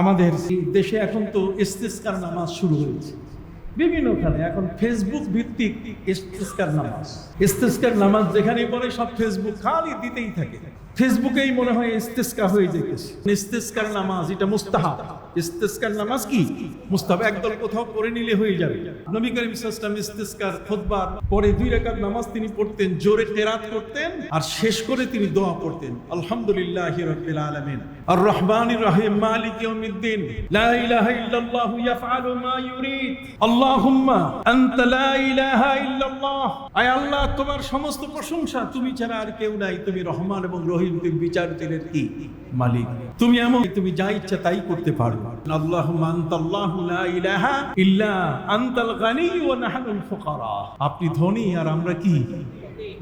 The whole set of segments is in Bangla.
আমাদের দেশে এখন তো ইস্তেস্কার নামাজ শুরু হয়েছে। বিভিন্নখানে এখন ফেসবুক ভিত্তিক ইস্তেস্কার নামাজ। ইস্তেস্কার নামাজ যেখানেই পড়ে সব ফেসবুক খালি দিতেই থাকে। ফেসবুকেই মনে হয় ইস্তেস্কা হয়ে যেতেছে। ইস্তেস্কার নামাজ, এটা মুস্তাহাব। ইস্তেস্কার নামাজ কি? মুস্তাহাব একদল কোথাও পড়ে নিলে হয়ে যাবে। নবী করিম সাল্লাল্লাহু ইস্তেস্কার খুতবার পরে দুই রাকাত নামাজ তিনি পড়তেন, জোরে তেরাত করতেন আর শেষ করে তিনি দোয়া পড়তেন। আলহামদুলিল্লাহি রাব্বিল আলামিন। তোমার সমস্ত প্রশংসা তুমি ছাড়া আর কেউ নাই। তুমি রহমান এবং রহিম, তুমি বিচার দিলের কি মালিক? তুমি এমন, তুমি যা ইচ্ছা তাই করতে পারো আল্লাহুম্মা আনতাল্লাহু লা ইলাহা ইল্লা আনতাল গানি ওয়া নাহনুল ফুকারা আপনি ধনী আর আমরা কি?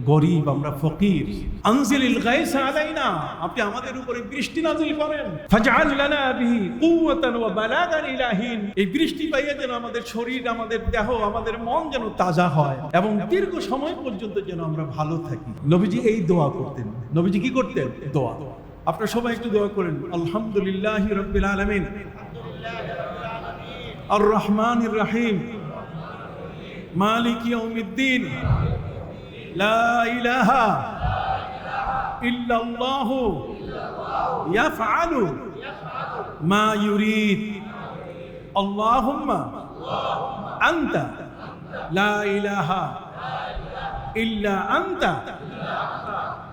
গরিব, আমরা ফকির। আনজিলিল গায়স আলাইনা, আপনি আমাদের উপরে বৃষ্টি নাজিল করেন। ফাজআল লানা বিহি কুওয়াতান ওয়া বালাগান ইলাহিন। এই বৃষ্টি পাইয়ে যেন আমাদের শরীর, আমাদের দেহ, আমাদের মন যেন তাজা হয় এবং দীর্ঘ সময় পর্যন্ত যেন আমরা ভালো থাকি। নবীজি এই দোয়া করতেন। নবীজি কি করতেন? দোয়া। আপনারা সবাই একটু দোয়া করেন। আলহামদুলিল্লাহি রাব্বিল আলামিন। আর রহমানির রহিম। মালিক ইয়াউমিদ্দিন। لا إله إلا الله يفعل ما يريد. اللهم أنت لا إله إلا أنت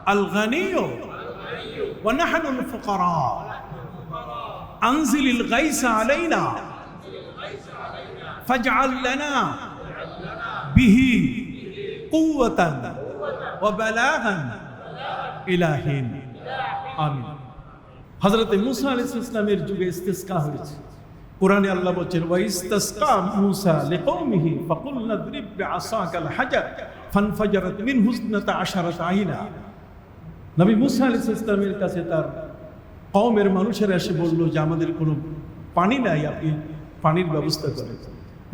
الغني ونحن الفقراء. أنزل الغيث علينا فاجعل لنا به কুওয়াতান ওয়া বালাগান ইলাহিন। আমিন। হযরত মুসা আলাইহিস ইসলামের যুগে ইস্তিসকা হয়েছে। কোরআনে আল্লাহ বলছেন, ওয়া ইস্তাসকা মুসা লিকওমিহি ফাকুলনা দ্রিব বিআসাকাল হাজার ফানফাজারাত মিন হুজনাতা আশারাত আইনা। নবী মুসা আলাইহিস ইসলামের কাছে তার কওমের মানুষেরা এসে বলল যে, আমাদের কোনো পানি নাই, আপনি পানির ব্যবস্থা করেন।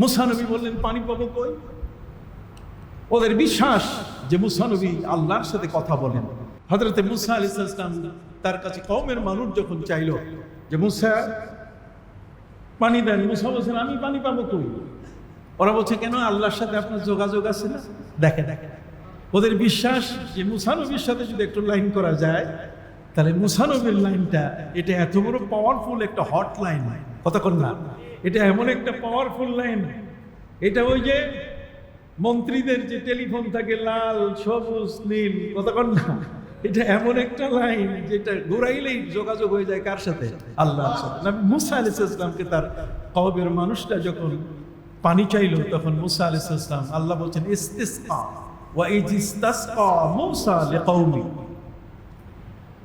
মুসা নবী বললেন, পানি পাবো কই? ওদের বিশ্বাস যে মুসা নবী আল্লাহর সাথে কথা বলেন। হজরতে মুসা আলি ইসলাম তার কাছে কমের মানুষ যখন চাইল যে, মুসা, পানি দেন। মুসা বলছেন, আমি পানি পাবো কই? ওরা বলছে, কেন? আল্লাহর সাথে আপনার যোগাযোগ আছে না? দেখে দেখে ওদের বিশ্বাস যে মুসানবীর সাথে যদি একটু লাইন করা যায়, তাহলে মুসানবীর লাইনটা, এটা এত বড় পাওয়ারফুল একটা হট লাইন কতক্ষণ না? এটা এমন একটা পাওয়ারফুল লাইন এটা ওই যে মন্ত্রীদের যে টেলিফোন থাকে, লাল, সবুজ, নীল কতক্ষণ না? এটা এমন একটা লাইন যেটা ঘুরাইলেই যোগাযোগ হয়ে যায় কার সাথে? আল্লাহর সাথে। মুসা আলিস ইসলামকে তার কবের মানুষটা যখন পানি চাইলো, তখন মুসা আলিস ইসলাম আল্লাহ বলছেন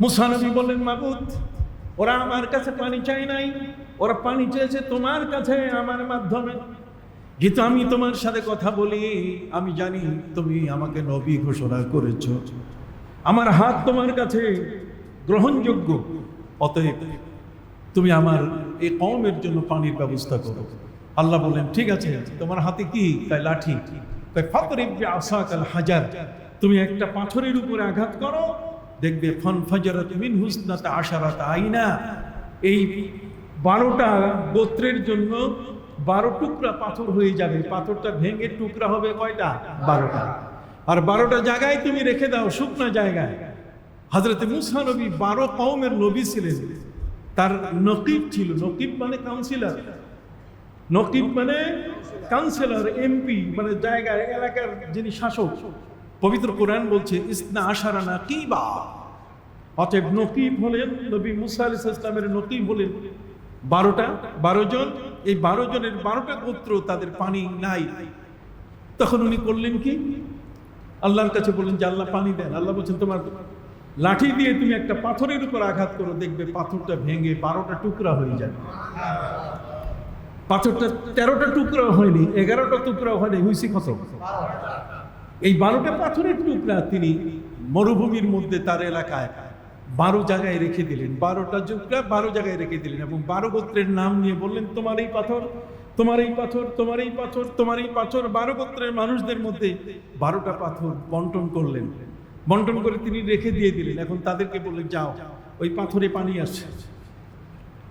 মুসা নবী বললেন, মাবুদ, ওরা আমার কাছে পানি চাই নাই। ওরা পানি চেয়েছে তোমার কাছে, আমার মাধ্যমে। যেহেতু আমি তোমার সাথে কথা বলি। আমি জানি তুমি আমাকে নবী ঘোষণা করেছ। আমার হাত তোমার কাছে গ্রহণযোগ্য। অতএব তুমি আমার এই কমের জন্য পানির ব্যবস্থা করো। আল্লাহ বললেন ঠিক আছে, তোমার হাতে কি? তাই লাঠি। তাই ফাতরিব আসাকাল হাজার। তুমি একটা পাথরের উপরে আঘাত করো। দেখবে, ফন ফজরত মিন হুসনাত আশারাত আইনা। এই বারোটা গোত্রের জন্য বারো টুকরা পাথর হয়ে যাবে। পাথরটা ভেঙে টুকরা হবে কয়টা? বারোটা। আর বারোটা জায়গায় তুমি রেখে দাও, শুকনো জায়গায়। হজরত মুসা নবী বারো কৌমের নবী ছিলেন। তার নকিব ছিল। নকিব মানে কাউন্সিলর নকিব মানে কাউন্সিলর এমপি মানে জায়গায়, এলাকার যিনি শাসক। পবিত্র কোরআন বলছে, ইসনা আশারা না কি বা অতএব নকিব হলেন নবী মুসা আলি ইসলামের নকিব হলেন। বারোটা, বারো জন এই বারো জনের বারোটা গোত্র তাদের পানি নাই। তখন উনি করলেন কি? আল্লাহর কাছে বললেন যে, আল্লাহ পানি দেন। আল্লাহ বলছেন, তোমার লাঠি দিয়ে তুমি একটা পাথরের উপর আঘাত করো, দেখবে পাথরটা ভেঙে বারোটা টুকরা হয়ে যাবে পাথরটা তেরোটা টুকরা হয়নি, এগারোটা টুকরা হয়নি হয়েছে কত? এই বারোটা পাথরের টুকরা তিনি মরুভূমির মধ্যে তার এলাকায় বারো জায়গায় রেখে দিলেন, বারোটা টুকরা বারো জায়গায় রেখে দিলেন এবং বারো গোত্রের নাম নিয়ে বললেন, তোমার এই পাথর, তোমার এই পাথর, তোমার এই পাথর, তোমার এই পাথর। বারো গোত্রের মানুষদের মধ্যে বারোটা পাথর বন্টন করলেন। বন্টন করে তিনি রেখে দিয়ে দিলেন। এখন তাদেরকে বললেন, যাও, ওই পাথরে পানি আসছে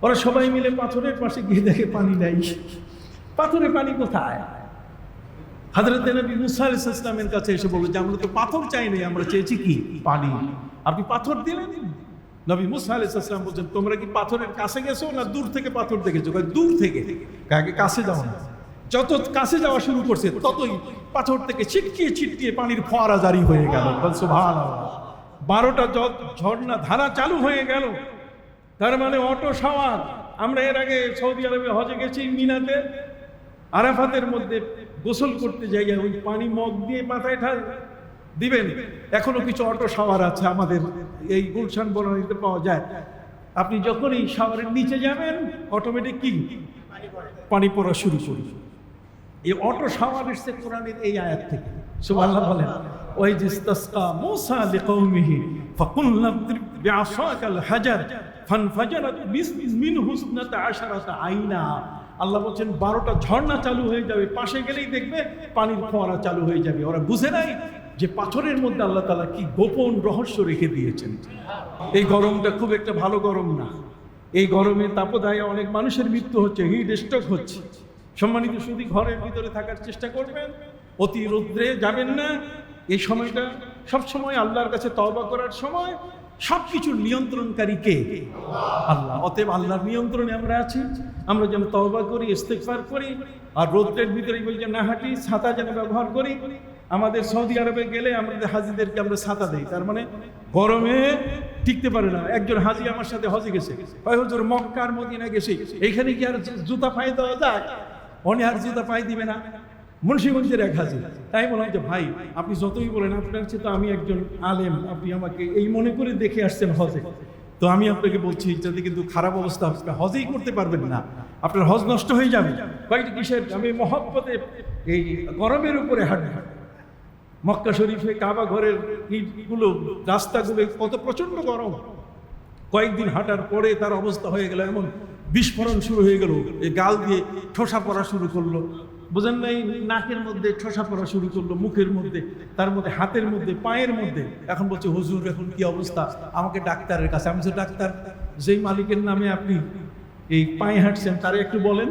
ওরা সবাই মিলে পাথরের পাশে গিয়ে দেখে পানি নেই। পাথরে পানি কোথায়? হাজরত নবী মুসা আলাইহিস ইসলামের কাছে এসে বলল যে আমরা তো পাথর চাই নাই, আমরা চেয়েছি কি? পানি। আপনি পাথর দিলেন। নবী মুসা আলাইহিস ইসলাম বলছেন, তোমরা কি পাথরের কাছে গেছো না দূর থেকে পাথর দেখেছ? দূর থেকে। কাকে কাছে যাও না। যত কাছে যাওয়া শুরু করছে, ততই পাথর থেকে ছিটকিয়ে ছিটকিয়ে পানির ফোয়ারা জারি হয়ে গেল। বারোটা ঝর্ণা ধারা চালু হয়ে গেল। তার মানে অটো সাওয়ার আমরা এর আগে সৌদি আরবে হজে গেছি মিনাতে। আরাফাতের মধ্যে গোসল করতে যাই ওই পানি মগ দিয়ে মাথায় ঠাল দিবেন। এখনও কিছু অটো শাওয়ার আছে আমাদের। এই গুলশান বনানীতে পাওয়া যায়। আপনি যখন এই শাওয়ারের নিচে যাবেন অটোমেটিক কি? পানি পড়া শুরু করবে। এই অটো শাওয়ার এসছে কোরআনের এই আয়াত থেকে। সুবহানাল্লাহ বলেন ওই যে ইস্তাসকা মূসা লিকৌমিহি ফাকুলনা বিআসাকাল হাজার, ফানফাজারাত আইনা। আল্লাহ বলছেন, বারোটা ঝর্ণা চালু হয়ে যাবে, পাশে গেলেই দেখবে পানির ফোয়ারা চালু হয়ে যাবে। ওরা বুঝে নাই যে পাথরের মধ্যে আল্লাহ তালা কি গোপন রহস্য রেখে দিয়েছেন। এই গরমটা খুব একটা ভালো গরম না। এই গরমে তাপদায়ে অনেক মানুষের মৃত্যু হচ্ছে, হিট স্ট্রোক হচ্ছে। সম্মানিত শুধু ঘরের ভিতরে থাকার চেষ্টা করবেন। অতি রৌদ্রে যাবেন না। এই সময়টা সবসময় আল্লাহর কাছে তওবা করার সময় সব কিছুর নিয়ন্ত্রণকারী কে? আল্লাহ। অতএব আল্লাহর নিয়ন্ত্রণে আমরা আছি। আমরা যেন তওবা করি, ইস্তেগফার করি, আর রৌদ্রের ভিতরে বলি যে, না হাঁটি, ছাতা যেন ব্যবহার করি। আমাদের সৌদি আরবে গেলে আমাদের হাজিদেরকে আমরা ছাতা দিই। তার মানে গরমে টিকতে পারে না। একজন হাজি আমার সাথে হজে গেছে। হুজুর, মক্কার মদিনা গেছে। এখানে কি আর জুতা পায়ে দেওয়া যায়? অনে আর জুতা পায়ে দিবে না। মুন্সিগঞ্জের এক হাজি তাই বললাম যে, ভাই, আপনি যতই বলেন, আপনার চেয়ে তো আমি একজন আলেম, আপনি আমাকে এই মনে করে দেখে আসছেন হজে। তো আমি আপনাকে বলছি, যদি কিন্তু খারাপ অবস্থা আপনি হজেই করতে পারবেন না। আপনার হজ নষ্ট হয়ে যাবে। কয়েকটি কিসের? আমি মহব্বতে এই গরমের উপরে হাঁটবো। মক্কা শরীফে কাবা ঘরের ইটগুলো, রাস্তাগুলো কত প্রচণ্ড গরম। কয়েকদিন হাঁটার পরে তার অবস্থা হয়ে গেল এমন। বিস্ফোরণ শুরু হয়ে গেল। এই গাল দিয়ে ঠোসা পড়া শুরু করল। বুঝেন না এই নাকের মধ্যে ঠোসা পড়া শুরু করল, মুখের মধ্যে, তার মধ্যে, হাতের মধ্যে, পায়ের মধ্যে। এখন বলছে, হুজুর, এখন কি অবস্থা? আমাকে ডাক্তারের কাছে। আমি ডাক্তার, যেই মালিকের নামে আপনি এই পায়ে হাঁটছেন, তারে একটু বলেন।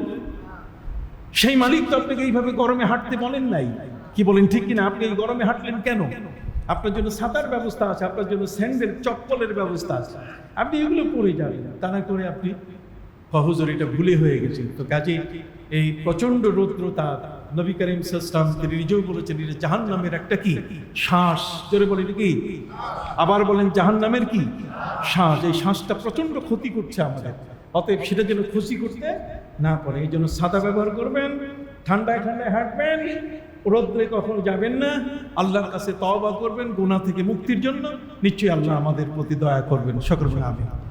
সেই মালিক তো আপনাকে এইভাবে গরমে হাঁটতে বলেন নাই। কি বলেন, ঠিক কিনা? আপনি এই গরমে হাঁটলেন কেন? আপনার জন্য সাঁতার ব্যবস্থা আছে, আপনার জন্য স্যান্ডেল, চপ্পলের ব্যবস্থা আছে। আপনি এগুলো পরে যাবেন। তা না করে আপনি হুজুর, এটা ভুলে হয়ে গেছে। তো কাজে এই প্রচণ্ড রৌদ্রতা নবী করিম সাল্লাম তিনি নিজেও বলেছেন এটা জাহান নামের একটা কি? শ্বাস। জোরে বলেন কি? আবার বলেন জাহান নামের কি? শ্বাস। এই শ্বাসটা প্রচণ্ড ক্ষতি করছে আমাদের। অতএব সেটা যেন খুশি করতে না পারে, এই জন্য সাদা ব্যবহার করবেন, ঠান্ডায় ঠান্ডায় হাঁটবেন, রৌদ্রে কখনো যাবেন না, আল্লাহর কাছে তওবা করবেন, গুনাহ থেকে মুক্তির জন্য। নিশ্চয়ই আল্লাহ আমাদের প্রতি দয়া করবেন। সকল আমি